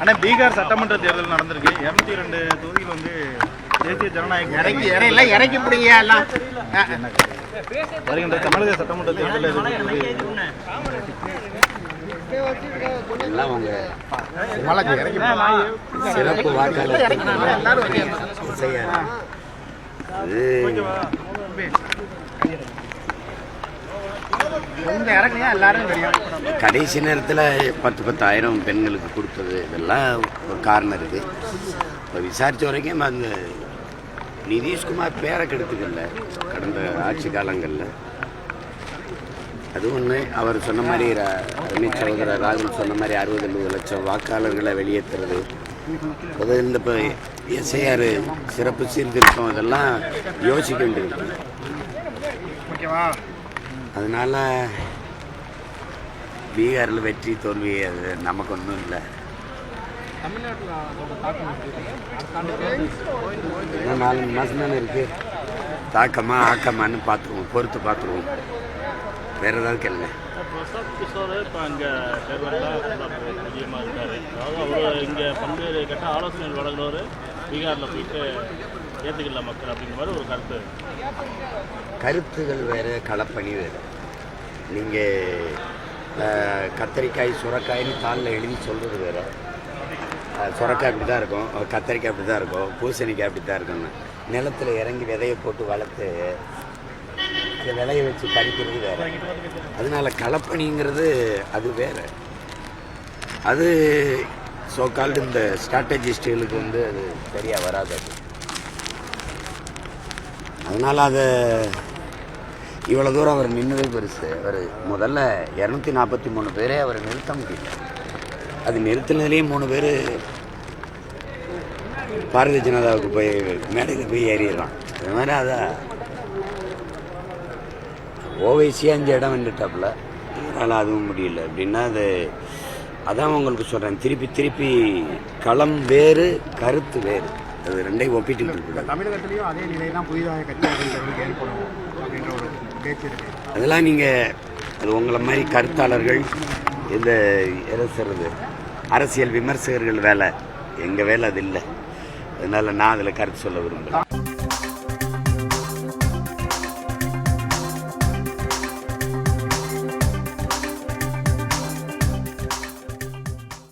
ஆனா பீகார் சட்டமன்ற தேர்தல் நடந்திருக்கு. இருநூத்தி ரெண்டு தொகுதியில் வந்து தேசிய ஜனநாயக இறக்கி இறையில இறக்கி பிடிங்க எல்லாம். வருகின்ற தமிழக சட்டமன்ற தேர்தலில் எல்லாம் அவங்க மலைக்கு இறக்கி சிறப்பு வாக்காளர். எல்லாரும் கடைசி நேரத்தில் பத்து பத்தாயிரம் பெண்களுக்கு கொடுத்தது இதெல்லாம் ஒரு காரணம் இருக்குது இப்போ விசாரித்த வரைக்கும் அந்த நிதிஷ்குமார் பேரை கெடுத்துக்கல கடந்த ஆட்சி காலங்களில். அது ஒன்று அவர் சொன்ன மாதிரி ரமேஷ் சகோதரர் ராகுல் சொன்ன மாதிரி அறுபது எழுபது லட்சம் வாக்காளர்களை வெளியேற்றுறது அது இந்த இப்போ எஸ்ஐஆர் சிறப்பு சீர்திருத்தம் இதெல்லாம் யோசிக்க வேண்டியிருக்கு ஓகேவா? அதனால பீகாரில் வெற்றி தோல்வி அது நமக்கு ஒன்றும் இல்லை. இன்னும் நாலு மாதம் தானே இருக்கு. தாக்கமா ஆக்கமான்னு பார்த்துருவோம் பொறுத்து பார்த்துருவோம் வேற ஏதாவது கேளுங்க. பிரசாத் கிஷோர் இப்போ அங்கே அதிகமாக இருக்கார். அதாவது அவர் இங்கே பல்வேறு கட்ட ஆலோசனைகள் வழங்குறவர் பீகாரில் போயிட்டு ஏற்றுக்கல மக்கள் அப்படிங்கிற மாதிரி ஒரு கருத்து. கருத்துகள் வேறு களப்பணி வேறு. நீங்கள் கத்தரிக்காய் சுரக்காய்னு தாளில் எழுதி சொல்கிறது வேறு. சுரக்காய் அப்படி தான் இருக்கும் கத்தரிக்காய் அப்படி தான் இருக்கும். பூசணிக்காய் அப்படி தான் இருக்கும்னு. நிலத்தில் இறங்கி விதையை போட்டு வளர்த்து அதை விலையை வச்சு பறிக்கிறது வேறு. அதனால களப்பணிங்கிறது அது வேறு. அது ஸோ கால்டு இந்த ஸ்ட்ராட்டஜிஸ்டுகளுக்கு வந்து அது சரியாக வராது அது. அதனால் அதை இவ்வளோ தூரம் அவர் நின்னதே பெருசு. அவர் முதல்ல இரநூத்தி நாற்பத்தி மூணு பேரே அவர் நிறுத்த முடியல. அது நிறுத்தினதுலேயே மூணு பேர் பாரதிய ஜனதாவுக்கு போய் மேடையில் போய் ஏறிடுறான். அது மாதிரி அதை ஓவைசியாக அஞ்சு இடம் வந்துட்டாப்புல அதனால் அதுவும் முடியல. அப்படின்னா அது அதான் உங்களுக்கு சொல்கிறேன் திருப்பி திருப்பி களம் வேறு கருத்து வேறு. அது ரெண்டையும் ஒப்பிட்டு தமிழகத்திலையும் அதே நிலை தான் புதிதாக கட்சியாக ஏற்படும் அப்படின்ற ஒரு பேச்சு இருக்கு. அதெல்லாம் நீங்கள் அது உங்களை மாதிரி கருத்தாளர்கள் இந்த என்ன சொல்கிறது அரசியல் விமர்சகர்கள் வேலை. எங்கள் வேலை அது இல்லை. அதனால் நான் அதில் கருத்து சொல்ல விரும்புகிறேன்